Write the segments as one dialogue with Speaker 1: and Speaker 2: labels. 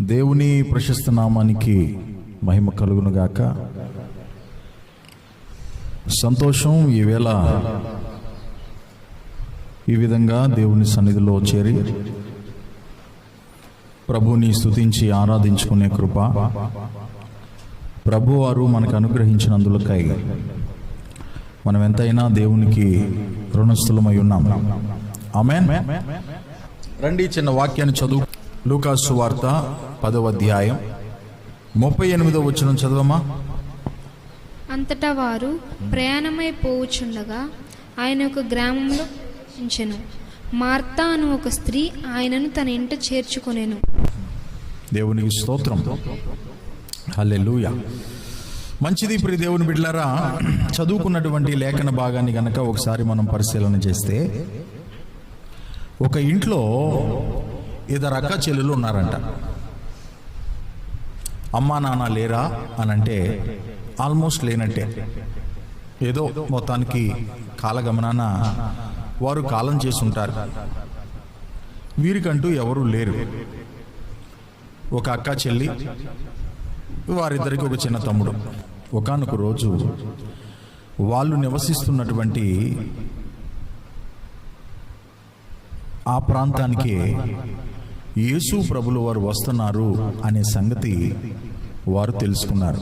Speaker 1: దేవుని ప్రశస్త నామానికి మహిమ కలుగును గాక సంతోషం ఈవేళ ఈ విధంగా దేవుని సన్నిధిలో చేరి ప్రభుని స్తుతించి ఆరాధించుకునే కృప. ప్రభువారు మనకు అనుగ్రహించినందులకై మనం ఎంతైనా దేవునికి రుణస్థులమై ఉన్నాం. ఆమెన్. రండి చిన్న వాక్యాన్ని చదువు లూకాసు వార్త పదవ అధ్యాయం. ముప్పై ఎనిమిదో వచ్చిన చదవమా?
Speaker 2: అంతటా వారు ప్రయాణమై పోవుచుండగా ఆయన ఒక గ్రామంలో ప్రవేశించెను మార్తా అను ఒక స్త్రీ ఆయనను తన ఇంట చేర్చుకొనెను.
Speaker 1: దేవునికి స్తోత్రం. హల్లెలూయ. మంచిది ప్రియ దేవుని బిడ్డలారా చదువుకున్నటువంటి లేఖన భాగాన్ని గనక ఒకసారి మనం పరిశీలన చేస్తే ఒక ఇంట్లో ఇద్దరు అక్క చెల్లెలు ఉన్నారంట. అమ్మా నాన్న లేరా అని అంటే ఆల్మోస్ట్ లేనట్టే. ఏదో మొత్తానికి కాలగమనాన వారు కాలం చేసి ఉంటారు వీరికంటూ ఎవరూ లేరు. ఒక అక్క చెల్లి వారిద్దరికి ఒక చిన్న తమ్ముడు. ఒకానొక రోజు వాళ్ళు నివసిస్తున్నటువంటి ఆ ప్రాంతానికి యేసు ప్రభులు వారు వస్తున్నారు అనే సంగతి వారు తెలుసుకున్నారు.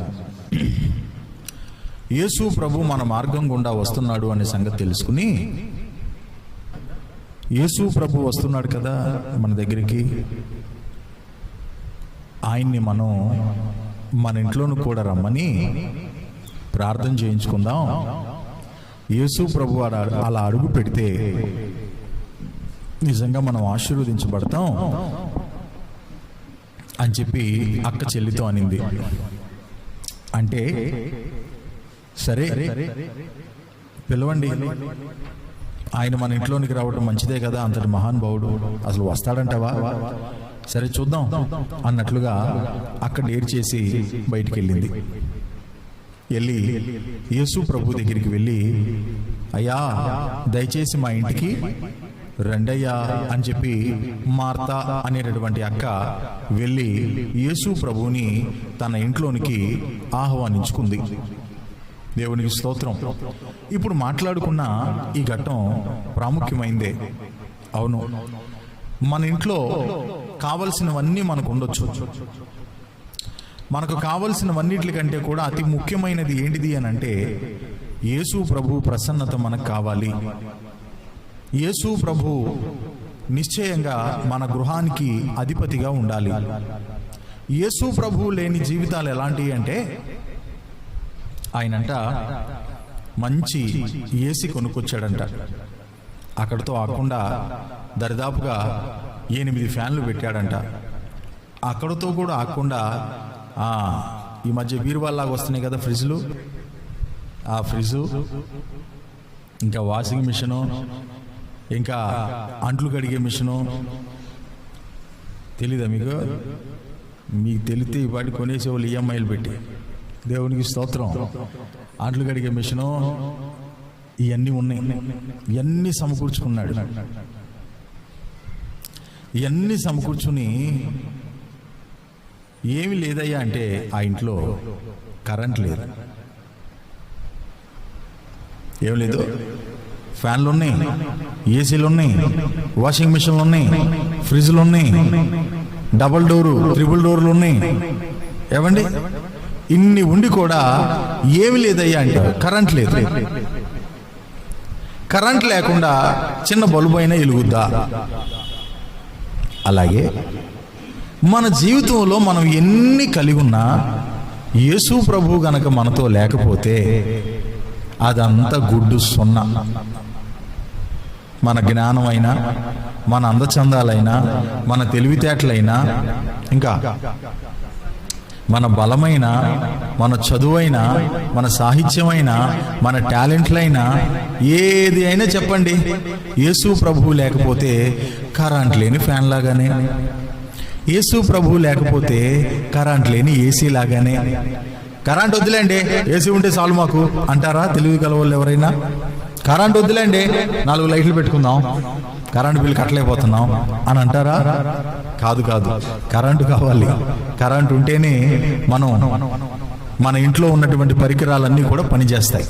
Speaker 1: యేసు ప్రభు మన మార్గం గుండా వస్తున్నాడు అనే సంగతి తెలుసుకుని యేసు ప్రభు వస్తున్నాడు కదా మన దగ్గరికి. ఆయన్ని మనం మన ఇంట్లోనూ కూడా రమ్మని ప్రార్థన చేయించుకుందాం. యేసు ప్రభు అలా- అలా అడుగు పెడితే నిజంగా మనం ఆశీర్వదించబడతాం అని చెప్పి అక్క చెల్లితో అనింది. అంటే సరే పిలవండి. ఆయన మన ఇంట్లోనికి రావడం మంచిదే కదా అంతటి మహానుభావుడు అసలు వస్తాడంటావా? సరే చూద్దాం అన్నట్లుగా అక్కడ ఏర్చేసి బయటికి వెళ్ళింది వెళ్ళి యేసు ప్రభు దగ్గరికి వెళ్ళి అయ్యా దయచేసి మా ఇంటికి రెండయ్యా అని చెప్పి మార్తా అనేటటువంటి అక్క వెళ్ళి యేసు ప్రభువుని తన ఇంట్లోనికి ఆహ్వానించుకుంది. దేవునికి స్తోత్రం. ఇప్పుడు మాట్లాడుకున్న ఈ ఘట్టం ప్రాముఖ్యమైందే. అవును. మన ఇంట్లో కావలసినవన్నీ మనకు ఉండొచ్చు. మనకు కావలసినవన్నిటికంటే కూడా అతి ముఖ్యమైనది ఏంటిది అని అంటే యేసు ప్రభు ప్రసన్నత మనకు కావాలి. యేసు ప్రభు నిశ్చయంగా మన గృహానికి అధిపతిగా ఉండాలి. యేసు ప్రభు లేని జీవితాలు ఎలాంటివి అంటే ఆయనంట మంచి ఏసీ కొనుక్కొచ్చాడంట. అక్కడితో ఆకుండా దరిదాపుగా ఎనిమిది ఫ్యాన్లు పెట్టాడంట. అక్కడతో కూడా ఆకుండా ఈ మధ్య బీరువాల్లాగా వస్తున్నాయి కదా ఫ్రిడ్జ్లు ఆ ఫ్రిడ్జు ఇంకా వాషింగ్ మిషను ఇంకా అంట్లు కడిగే మిషను. తెలీదా మీకు? మీకు తెలితే వాటి కొనేసే వాళ్ళు ఈఎంఐలు పెట్టి. దేవునికి స్తోత్రం. అంట్లు కడిగే మిషను ఇవన్నీ ఉన్నాయి. ఇవన్నీ సమకూర్చుకున్నాడు. ఇవన్నీ సమకూర్చుని ఏమి లేదయ్యా అంటే ఆ ఇంట్లో కరెంట్ లేదు. ఏం లేదు? ఫ్యాన్లు ఉన్నాయి ఏసీలు ఉన్నాయి వాషింగ్ మిషన్లు ఉన్నాయి ఫ్రిడ్జ్లు ఉన్నాయి డబుల్ డోరు ట్రిపుల్ డోర్లు ఉన్నాయి ఏమండి ఇన్ని ఉండి కూడా ఏమి లేదయ్యా అంటే కరెంట్ లేదు. కరెంట్ లేకుండా చిన్న బల్బు అయినా వెలుగుద్దా? అలాగే మన జీవితంలో మనం ఎన్ని కలిగి ఉన్నా యేసు ప్రభు గనక మనతో లేకపోతే అదంతా గుడ్డు సున్నా. మన జ్ఞానమైనా మన అందచందాలైనా మన తెలివితేటలైనా ఇంకా మన బలమైన మన చదువైనా మన సాహిత్యమైనా మన టాలెంట్లైనా ఏది అయినా చెప్పండి. యేసు ప్రభువు లేకపోతే కరెంట్ లేని ఫ్యాన్ లాగానే యేసు ప్రభువు లేకపోతే కరెంట్ లేని ఏసీ లాగానే కరెంట్ వద్దులేండి ఏసీ ఉంటే చాలు మాకు. అంటారా? తెలివి కలవాళ్ళు ఎవరైనా? కరెంట్ వద్దులేండి. నాలుగు లైట్లు పెట్టుకుందాం. కరెంటు బిల్లు కట్టలేకపోతున్నాం. అని అంటారా? కాదు కాదు. కరెంటు కావాలి. కరెంటు ఉంటేనే మనం మన ఇంట్లో ఉన్నటువంటి పరికరాలన్నీ కూడా పనిచేస్తాయి.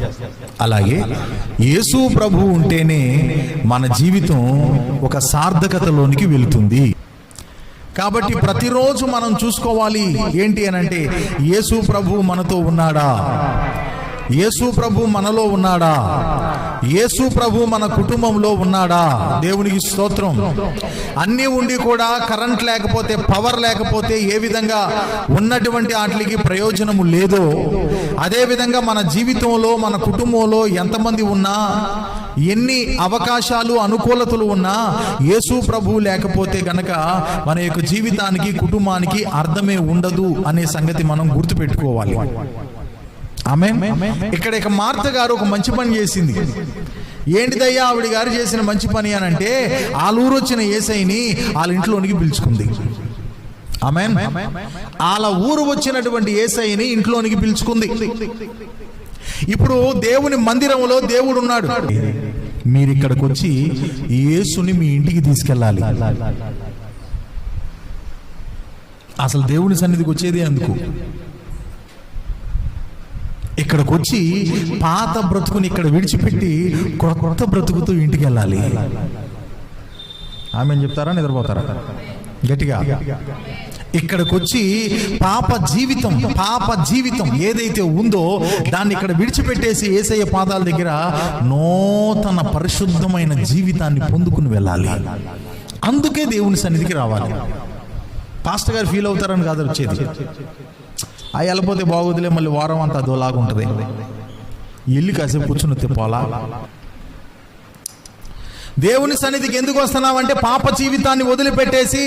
Speaker 1: అలాగే యేసు ప్రభు ఉంటేనే మన జీవితం ఒక సార్థకతలోనికి వెళుతుంది. కాబట్టి ప్రతిరోజు మనం చూసుకోవాలి ఏంటి అని అంటే యేసు ప్రభు మనతో ఉన్నాడా? యేసు ప్రభు మనలో ఉన్నాడా? యేసు ప్రభు మన కుటుంబంలో ఉన్నాడా? దేవునికి స్తోత్రం. అన్నీ ఉండి కూడా కరెంట్ లేకపోతే పవర్ లేకపోతే ఏ విధంగా ఉన్నటువంటి వాటికి ప్రయోజనము లేదో అదే విధంగా మన జీవితంలో మన కుటుంబంలో ఎంతమంది ఉన్నా ఎన్ని అవకాశాలు అనుకూలతలు ఉన్నా యేసు ప్రభు లేకపోతే గనక మన యొక్క జీవితానికి కుటుంబానికి అర్థమే ఉండదు అనే సంగతి మనం గుర్తుపెట్టుకోవాలి. ఆమె ఇక్కడ ఇక మార్త గారు ఒక మంచి పని చేసింది. ఏంటిదయ్యా ఆవిడ గారు చేసిన మంచి పని అని అంటే ఆలూరు వచ్చిన ఏసైని వాళ్ళ ఇంట్లోనికి పిలుచుకుంది. ఆమె వాళ్ళ ఊరు వచ్చినటువంటి ఏసైని ఇంట్లోనికి పిలుచుకుంది. ఇప్పుడు దేవుని మందిరంలో దేవుడు ఉన్నాడు మీరు ఇక్కడికి వచ్చి యేసుని మీ ఇంటికి తీసుకెళ్ళాలి. అసలు దేవుని సన్నిధికి వచ్చేది అందుకు. ఇక్కడికి వచ్చి పాత బ్రతుకుని ఇక్కడ విడిచిపెట్టి కొత్త బ్రతుకుతూ ఇంటికి వెళ్ళాలి ఆమె చెప్తారా? నిద్రపోతారా? గట్టిగా. ఇక్కడికి వచ్చి పాప జీవితం పాప జీవితం ఏదైతే ఉందో దాన్ని ఇక్కడ విడిచిపెట్టేసి ఏసయ్య పాదాల దగ్గర నూతన పరిశుద్ధమైన జీవితాన్ని పొందుకుని వెళ్ళాలి. అందుకే దేవుని సన్నిధికి రావాలి. పాస్టర్ గారు ఫీల్ అవుతారని కాదు వచ్చేది. ఆ వెళ్ళపోతే బాగోదులే మళ్ళీ వారం అంతా అదోలాగా ఉంటుంది. ఎల్లి కాసేపు కూర్చుని తిప్పాలా దేవుని సన్నిధికి ఎందుకు వస్తున్నావంటే పాప జీవితాన్ని వదిలిపెట్టేసి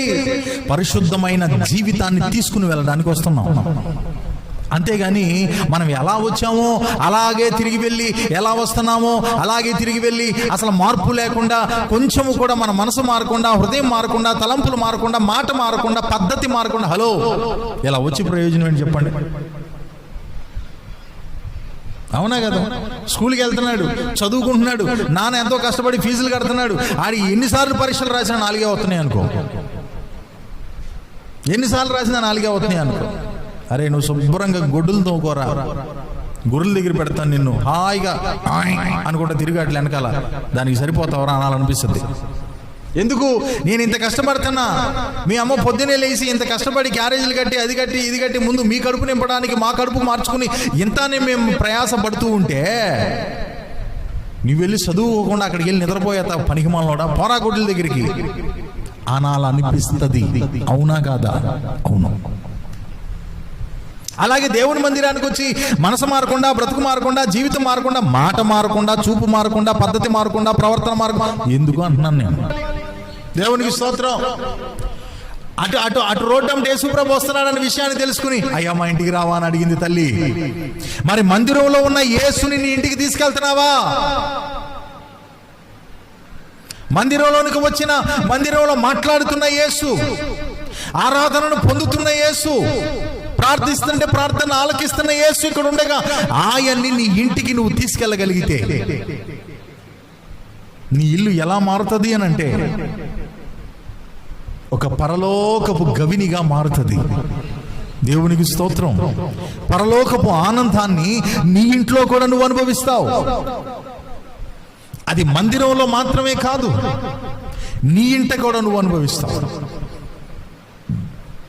Speaker 1: పరిశుద్ధమైన జీవితాన్ని తీసుకుని వెళ్ళడానికి వస్తున్నాం. అంతేగాని మనం ఎలా వచ్చామో అలాగే తిరిగి వెళ్ళి ఎలా వస్తున్నామో అలాగే తిరిగి వెళ్ళి అసలు మార్పు లేకుండా కొంచెము కూడా మన మనసు మారకుండా హృదయం మారకుండా తలంపులు మారకుండా మాట మారకుండా పద్ధతి మారకుండా హలో ఇలా వచ్చి ప్రయోజనం ఏంటి చెప్పండి? అవునా కదా? స్కూల్కి వెళ్తున్నాడు చదువుకుంటున్నాడు నాన్న ఎంతో కష్టపడి ఫీజులు కడుతున్నాడు ఆడి ఎన్నిసార్లు పరీక్షలు రాసినా నాలుగే వస్తున్నాయి అనుకో. ఎన్నిసార్లు రాసినా నాలుగే వస్తున్నాయి అనుకో. అరే నువ్వు శుభ్రంగా గొడ్డులు తోకోరా గొర్రెల దగ్గర పెడతాను నిన్ను. హాయిగా అనుకుంటా తిరిగి అట్లా వెనకాల. దానికి సరిపోతావరా అనాలనిపిస్తుంది. ఎందుకు? నేను ఇంత కష్టపడుతున్నా. మీ అమ్మ పొద్దునే లేచి ఇంత కష్టపడి క్యారేజీలు కట్టి అది కట్టి ఇది కట్టి ముందు మీ కడుపు నింపడానికి మా కడుపు మార్చుకుని ఇంతనే మేము ప్రయాస పడుతూ ఉంటే నువ్వు వెళ్ళి చదువుకోకుండా అక్కడికి వెళ్ళి నిద్రపోయేతా పనికి మాలోడా పోరా దగ్గరికి. అనాలనిపిస్తుంది. అవునా కాదా? అవును. అలాగే దేవుని మందిరానికి వచ్చి మనసు మారకుండా బ్రతుకు మారకుండా జీవితం మారకుండా మాట మారకుండా చూపు మారకుండా పద్ధతి మారకుండా ప్రవర్తన మారకుండా. ఎందుకు అంటున్నాను నేను? దేవునికి స్తోత్రం. అటు అటు అటు రోడ్డు అంటే యేసుప్రభు వస్తున్నాడన్న విషయాన్ని తెలుసుకుని అయ్యా మా ఇంటికి రావా అని అడిగింది తల్లి. మరి మందిరంలో ఉన్న యేసుని నీ ఇంటికి తీసుకెళ్తున్నావా? మందిరంలోనికి వచ్చిన మందిరంలో మాట్లాడుతున్న యేసు ఆరాధనను పొందుతున్న యేసు ప్రార్థిస్తుంటే ప్రార్థన ఆలకిస్తున్న యేసు ఇక్కడ ఉండగా ఆయన్ని నీ ఇంటికి నువ్వు తీసుకెళ్ళగలిగితే నీ ఇల్లు ఎలా మారుతుంది అని అంటే ఒక పరలోకపు గవినిగా మారుతుంది. దేవునికి స్తోత్రం. పరలోకపు ఆనందాన్ని నీ ఇంట్లో కూడా నువ్వు అనుభవిస్తావు. అది మందిరంలో మాత్రమే కాదు నీ ఇంట కూడా నువ్వు అనుభవిస్తావు.